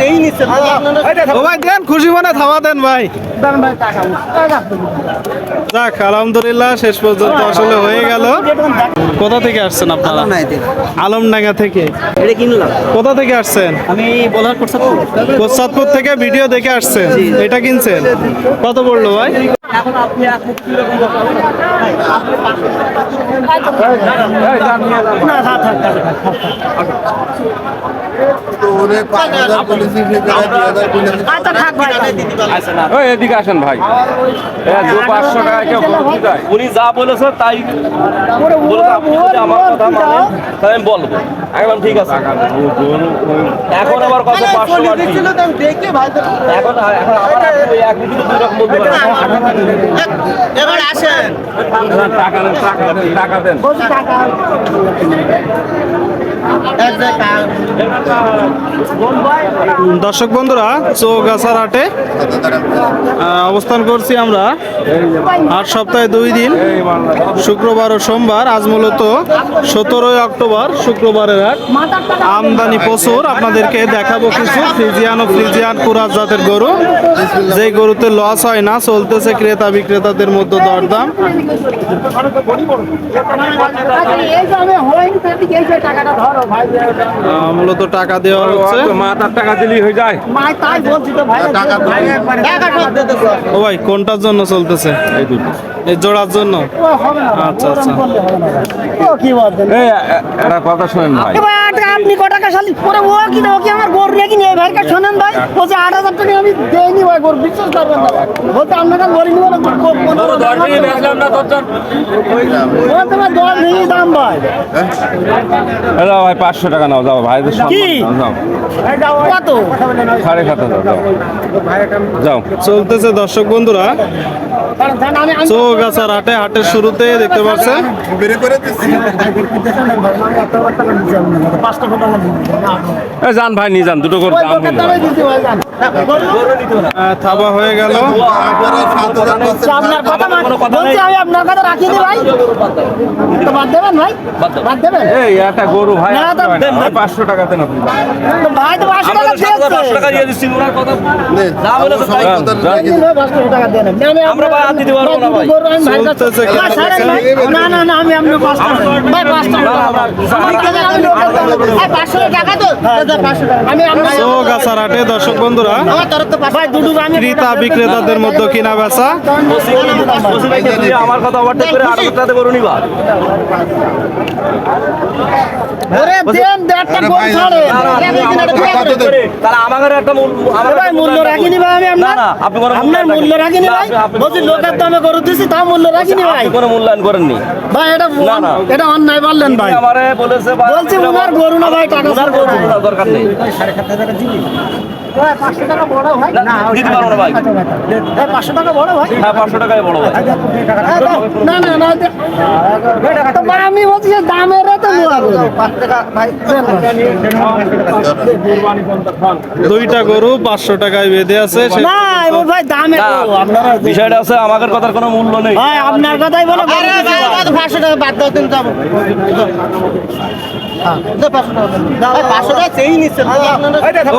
চেয়ে নিচ্ছে ও ভাই দেন খুশি মনে থামা দেন ভাই যাক আলহামদুলিল্লাহ শেষ পর্যন্ত আসলে হয়ে গেল কোথা থেকে আসছেন আপনারা আলমডাঙ্গা থেকে এটা কিনলাম কোথা থেকে আসছেন আমি বলার কোচাতপুর থেকে ভিডিও দেখে আসছেন এটা কিনছেন কত পড়ল ভাই এখন আপনি আপনি কীরকম না আচ্ছা ওই এদিকে আসেন ভাই। দু পাঁচশো টাকা কেউ বলতে যায় উনি যা বলেছে তাই আমার কথা মানেন তাই আমি বলব। বললাম ঠিক আছে। এখন আবার কত পাঁচশো এখন এখন আবার এক মিনিটে দুই রকম বলতে পারেন। এবার আসেন। টাকা টাকা দেন টাকা দেন। দর্শক বন্ধুরা চৌগাছার হাটে অবস্থান করছি আমরা। আট সপ্তাহে দুই দিন শুক্রবার ও সোমবার আজ মূলত সতেরোই অক্টোবর শুক্রবারের হাট। আমদানি প্রচুর আপনাদেরকে দেখাবো কিছু। ফ্রিজিয়ান ও ফ্রিজিয়ান কুরাজ জাতের গরু। যে গরুতে লস হয় না চলতেছে ক্রেতা বিক্রেতাদের মধ্যে দরদাম। আহ, মূলত টাকা দেওয়া হচ্ছে। মা তার টাকা দিলেই হয়ে যায়। ও ভাই কোনটার জন্য চলতেছে? এই দুটো। জোড়ার জন্য? আচ্ছা আচ্ছা। একটা কথা শোনেন ভাই। আপনি ক টাকা শালি? পরে ও কি ও কি আমার গরু রেখে নিয়ে ভাই? শোনেন ভাই আট হাজার টাকা আমি দেয়নি ভাই গরু বিশ্বাস করবেন না ভাই। বলছে আপনার কাছে গরু নিবো না পনেরো হাজার টাকা। ও তোমার দশ নেই দাম ভাই। এ ভাই পাঁচশো টাকা নাও যাও ভাই কি? কত? সাড়ে সাত হাজার যাও। যাও। চলতেছে দর্শক বন্ধুরা। আমি চৌগাছার হাটে হাটের শুরুতে দেখতে পাচ্ছেন। পাঁচটা যান ভাই নিয়ে যান দুটো করে দাম জান আহ, থাবা হয়ে গেল। আপনার কথা বলছি আমি আপনার কথা রাখি দিই ভাই। তো বাদ দেবেন ভাই বাদ দেবেন। এই একটা গরু ভাই হয় পাঁচশো টাকা দেন আপনি ভাই। তো পাঁচশো টাকা পাঁচশো দিয়ে দিচ্ছি ওনার কথা যা বলেছে তাই যান, যান। আমরা ভাই আর দিতে পারব না ভাই। না না না আমি আপনি পাঁচটা ভাই পাঁচটা পাঁচশো টাকা তো আমি আপনার দর্শক বন্ধুরা আমি ক্রেতা বিক্রেতাদের মধ্যে কিনা বেচা? আমার কথা ওভারটেক করে আট হাজার টাকা করে নিবা ওরে দেন দেড়টা গোল ছাড়ে একটা মূল আমাদের ভাই মূল্য রাখিনি ভাই আমি না আপনার না আপনি কোনো আপনার মূল্যায়ন মূল্য রাখিনি ভাই। আপনি- আপনি বলছি লোকের দামে গরু তা মূল্য রাখিনি ভাই। কোনো মূল্যায়ন করেননি। ভাই এটা। এটা অন্যায় বললেন ভাই। আমারে বলেছে গরু না ভাই টাকা দরকার নেই। পাঁচশো টাকা বড় ভাই? না, দিতে পারব না ভাই। পাঁচশো টাকা। বড় ভাই। হ্যাঁ পাঁচশো টাকায় বড় ভাই। না না না ভাই আমি বলছি যে দামের তো দুইটা গরু পাঁচশো টাকায় বেঁধে আছে না ভাই দামে না, আপনারা বিষয়টা আছে আমাদের কথার কোনো মূল্য নেই। আপনার কথাই বলো পাঁচশো টাকা বাদ দাও তুমি যাব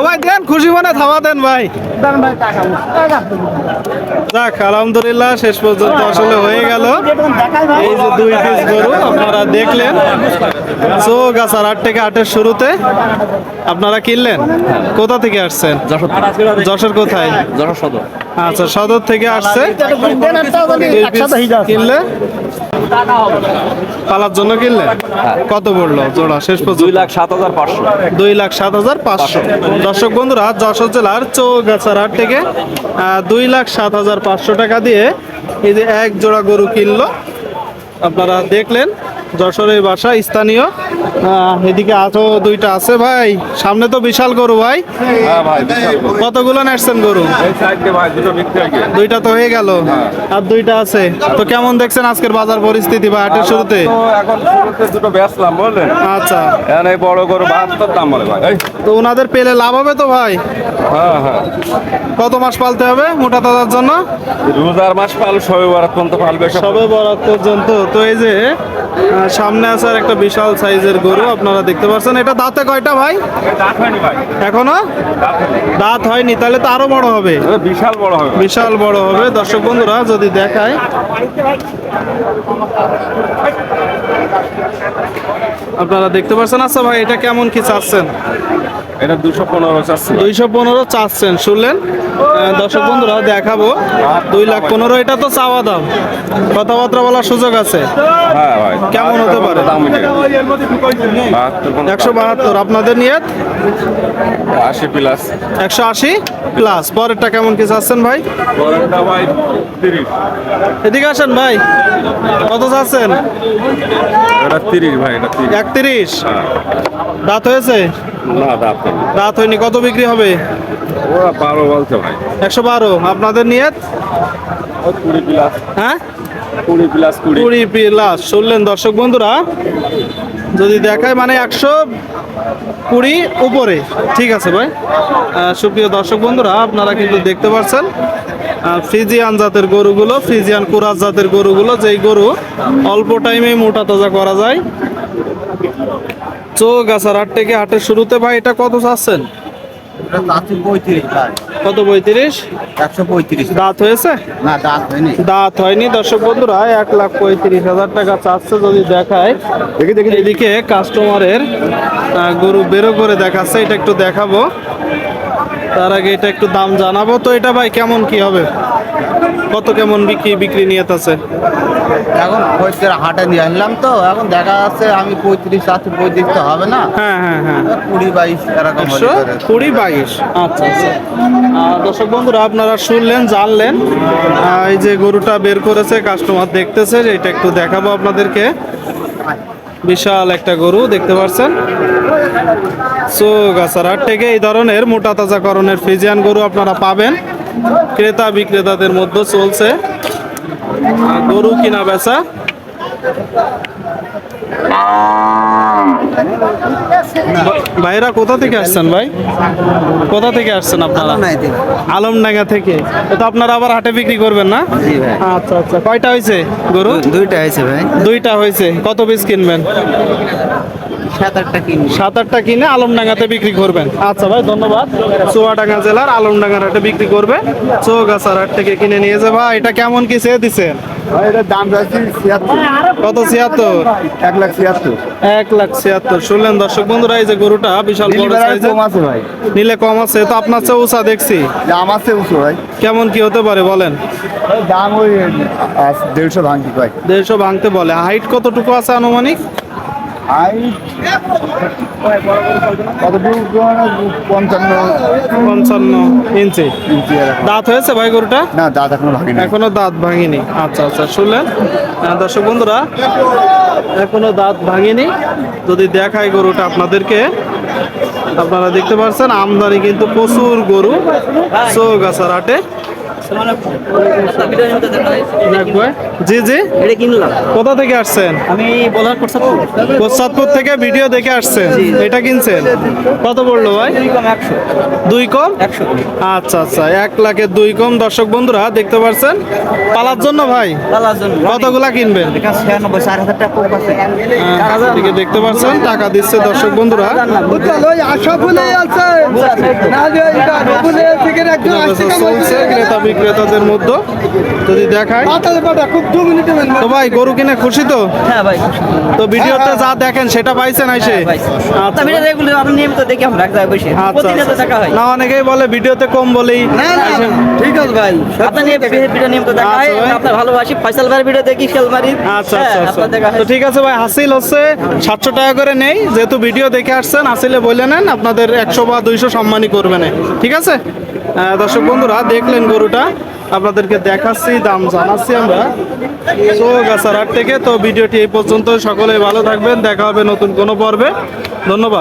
ভাই দেন খুশি মনে থামা দেন ভাই। যাক আলহামদুলিল্লাহ শেষ পর্যন্ত আসলে হয়ে গেল। এই যে দুই পিস গরু আপনারা দেখলেন। হাট থেকে হাটের শুরুতে আপনারা কিনলেন? কোথা থেকে আসছেন? যশোর কোথায়? যশোর সদর। আচ্ছা সদর থেকে আসছে। দুই কিনলে। পালার জন্য কিনলে? কত পড়ল জোড়া? শেষ পর্যন্ত? দুই লাখ সাত হাজার পাঁচশো। দুই লাখ সাত হাজার পাঁচশো। দর্শক বন্ধুরা যশোর জেলার চৌগাছার হাট থেকে দুই লাখ সাত হাজার পাঁচশো টাকা দিয়ে এই যে এক জোড়া গরু কিনলো। আপনারা দেখলেন যশোরের বাসা স্থানীয়। এদিকে আরও দুইটা আছে ভাই। সামনে তো বিশাল গরু ভাই। হ্যাঁ। কতগুলো নেসছেন গরু? হয়ে দুইটা তো হয়ে গেল। আর দুইটা আছে। তো কেমন দেখছেন আজকের বাজার পরিস্থিতি বা হাটের শুরুতে? তো এখন শুরুতে দুটো বেচলাম বললেন আচ্ছা। এখন এই বড় গরু বাহাত্তর দাম বলে ভাই। তো ওনাদের পেলে লাভ হবে তো ভাই? হ্যাঁ হ্যাঁ। কত মাস পালতে হবে মোটা তাজার জন্য? রোজার মাস পাল সবে বারাত পর্যন্ত পালবে সবে। বরাত পর্যন্ত। তো এই যে সামনে আছে আর একটা বিশাল সাইজের গরু আপনারা দেখতে পাচ্ছেন এটা দাঁতে কয়টা ভাই? দাঁত হয়নি ভাই এখনও? দাঁত হয়নি তাহলে তো আরও বড় হবে। বিশাল বড় হবে। বিশাল বড় হবে। দর্শক বন্ধুরা যদি দেখায়। আপনারা দেখতে পাচ্ছেন আচ্ছা ভাই এটা কেমন কি চাচ্ছেন? এটা দুশো পনেরো চাচ্ছি। দুইশো পনেরো চাচ্ছেন শুনলেন? দর্শক বন্ধুরা দেখাবো। দুই লাখ পনেরো এটা তো চাওয়া দাম। কথাবার্তা বলার সুযোগ আছে। হ্যাঁ ভাই। কেমন হতে পারে? একশো বাহাত্তর আপনাদের নিয়ে আশি প্লাস একশো আশি প্লাস পরেরটা কেমন কি চাচ্ছেন ভাই? পরেরটা ভাই তিরিশ। এদিকে আসেন ভাই। কত চাচ্ছেন? এটা তিরিশ ভাই এটা তিরিশ। একত্রিশ। হ্যাঁ। দাঁত হয়েছে? না দাঁত। দাঁত হয়নি কত বিক্রি হবে? ওরা বারো বলছে ভাই। একশো বারো। আপনাদের নিয়ে ওই কুড়ি প্লাস। হ্যাঁ? কুড়ি প্লাস কুড়ি। প্লাস। শুনলেন দর্শক বন্ধুরা যদি দেখায় মানে একশো কুড়ি উপরে। ঠিক আছে ভাই। সুপ্রিয় দর্শক বন্ধুরা আপনারা কিন্তু দেখতে পাচ্ছেন ফ্রিজিয়ান জাতের গরুগুলো ফ্রিজিয়ান কুরাস জাতের গরুগুলো যেই গরু অল্প টাইমে মোটা তাজা করা যায় হাট থেকে হাটের শুরুতে ভাই এটা কত চাচ্ছেন? কত পঁয়ত্রিশ? একশো পঁয়ত্রিশ। দাঁত হয়েছে? না দাঁত হয়নি। দাঁত হয়নি দর্শক বন্ধুরা এক লাখ পঁয়ত্রিশ হাজার টাকা চাচ্ছে যদি দেখায়। দেখি দেখি এদিকে কাস্টমারের গরু বেরো করে দেখাচ্ছে এটা একটু দেখাবো। তার আগে এটা একটু দাম জানাব। তো এটা ভাই কেমন কি হবে? কত কেমন বিক্রি বিক্রি নিয়ে আছে? এখন পঁয়ত্রিশ হাটে নিয়ে আনলাম তো এখন দেখা যাচ্ছে আমি পঁয়ত্রিশ চাচ্ছি পঁয়ত্রিশ তো হবে না। হ্যাঁ হ্যাঁ হ্যাঁ। কুড়ি বাইশ এরকম। কুড়ি বাইশ। আচ্ছা আচ্ছা। দর্শক বন্ধুরা আপনারা শুনলেন জানলেন এই যে গরুটা বের করেছে কাস্টমার দেখতেছে এটা একটু দেখাবো আপনাদেরকে। বিশাল একটা গরু দেখতে পাচ্ছেন? সো গাছার থেকে এই ধরনের মোটা তাজা করণের ফ্রিজিয়ান গরু আপনারা পাবেন। ক্রেতা বিক্রেতাদের মধ্যে চলছে। গরু কিনা বেচা। ভাইরা কোথা থেকে আসছেন ভাই? কোথা থেকে আসছেন আপনারা? আলমডাঙ্গা থেকে। তো আপনারা আবার হাটে বিক্রি করবেন না? আচ্ছা আচ্ছা। কয়টা হয়েছে গরু? দুইটা হয়েছে ভাই। দুইটা হয়েছে। কত পিস কিনবেন? সাত আটটা কিনে আলমডাঙ্গাতে বিক্রি করবেন। আচ্ছা ভাই ধন্যবাদ। চুয়াডাঙ্গা জেলার আলমডাঙ্গার হাটে বিক্রি করবে। চৌগাছার হাট থেকে কিনে নিয়ে যাবা। এটা কেমন কি দাম যাচ্ছে কত ছিয়াত্তর? এক লাখ ছিয়াত্তর। এক লাখ ছিয়াত্তর। শুনলেন দর্শক বন্ধুরা এই যে গরুটা বিশাল বড় সাইজের। আছে ভাই। নিলে কম আছে। তো আপনার চেয়ে উঁচা দেখছি। দাম আছে উঁচু ভাই। কেমন কি হতে পারে বলেন? দাম ওই দেড়শো ভাঙি ভাই। দেড়শো ভাঙতে বলে। হাইট কতটুকু আছে আনুমানিক? আই। পঞ্চান্ন। পঞ্চান্ন ইঞ্চি। দাঁত হয়েছে ভাই গরুটা? না দাঁত এখনও দাঁত ভাঙিনি। আচ্ছা আচ্ছা শুনলেন? আহ, দর্শক বন্ধুরা এখনও দাঁত ভাঙিনি। যদি দেখায় গরুটা আপনাদেরকে আপনারা দেখতে পাচ্ছেন আমদানি কিন্তু প্রচুর গরু চৌগাছার হাটে দেখবে। জি জি। এটা কিনলাম কোথা থেকে আসছেন? আমি বলার করছি কোচাতপুর থেকে ভিডিও দেখে আসছেন? এটা কিনছেন? কত পড়ল ভাই? দুই কম একশো। আচ্ছা আচ্ছা। এক লাখের দুই কম। দর্শক বন্ধুরা দেখতে পাচ্ছেন পালার জন্য ভাই? পালার জন্য। কতগুলা কিনবেন? এদিকে দেখতে পাচ্ছেন টাকা দিচ্ছে দর্শক বন্ধুরা। চলছে ক্রেতা। বিক্রেতাদের মধ্যে যদি দেখায়। তো ভাই গরু কিনে খুশি তো? হ্যাঁ ভাই তো ভিডিওতে যা দেখেন সেটা পাইছেন আইসে ভাই। আচ্ছা। আচ্ছা আচ্ছা। হয়। না অনেকেই বলে ভিডিওতে কম ঠিক আছে ভাই। হয় ভাই। ভালোবাসি ফয়সাল ভাইয়ের ভিডিও দেখি আচ্ছা হ্যাঁ, হয় তো ঠিক আছে ভাই হাসিল হচ্ছে। সাতশো টাকা করে নেই যেহেতু ভিডিও দেখে আসছেন হাসিলে বলে নেন আপনাদের একশো বা দুইশো সম্মানই করবে না। ঠিক আছে? দর্শক বন্ধুরা, দেখলেন গরুটা। আপনাদেরকে দেখাচ্ছি, দাম জানাচ্ছি আমরা। তো গাছার হাট থেকে, তো ভিডিওটি এই পর্যন্ত সকলে ভালো থাকবেন, দেখা হবে নতুন কোনো পর্বে। ধন্যবাদ।